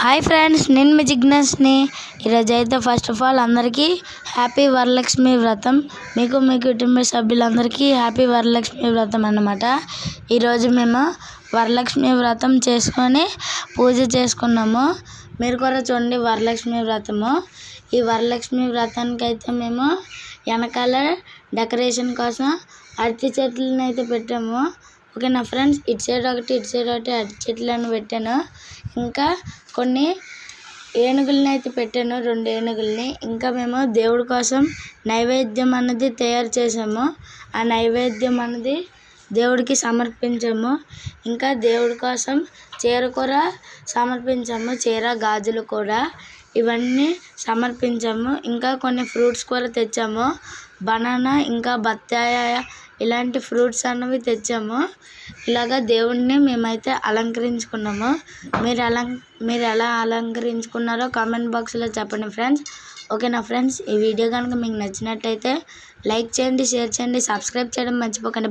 Hi friends నేను మీ జిగ్నస్ని ఈరోజు అయితే ఫస్ట్ ఆఫ్ ఆల్ అందరికీ హ్యాపీ వరలక్ష్మి వ్రతం. మీకు మీ కుటుంబ సభ్యులందరికీ హ్యాపీ వరలక్ష్మి వ్రతం అన్నమాట. ఈరోజు మేము వరలక్ష్మి వ్రతం చేసుకొని పూజ చేసుకున్నాము. మీరు కూడా చూడండి వరలక్ష్మి వ్రతము. ఈ వరలక్ష్మి వ్రతానికి అయితే మేము వెనకాల డెకరేషన్ కోసం అరటి చెట్లను అయితే పెట్టాము. ఓకేనా ఫ్రెండ్స్ ఇటు సైడ్ ఒకటి ఇటు సైడ్ ఒకటి అరటి చెట్లను పెట్టాను. ఇంకా కొన్ని ఏనుగుల్ని అయితే పెట్టాను రెండు ఏనుగుల్ని. ఇంకా మేము దేవుడి కోసం నైవేద్యం అన్నది తయారు చేసాము ఆ నైవేద్యం అన్నది దేవుడికి సమర్పించాము. ఇంకా దేవుడి కోసం చీర కూర సమర్పించాము చీర గాజులు కూడా. ఇవన్నీ సమర్పించాము. ఇంకా కొన్ని ఫ్రూట్స్ కూడా తెచ్చాము. బనానా ఇంకా బత్తాయ ఇలాంటి ఫ్రూట్స్ అన్నవి తెచ్చాము. ఇలాగ దేవుణ్ణి మేమైతే అలంకరించుకున్నాము. మీరు అలం మీరు ఎలా అలంకరించుకున్నారో కామెంట్ బాక్స్లో చెప్పండి ఫ్రెండ్స్. ఓకేనా ఫ్రెండ్స్? ఈ వీడియో కనుక మీకు నచ్చినట్టయితే లైక్ చేయండి షేర్ చేయండి సబ్స్క్రైబ్ చేయడం మర్చిపోకండి.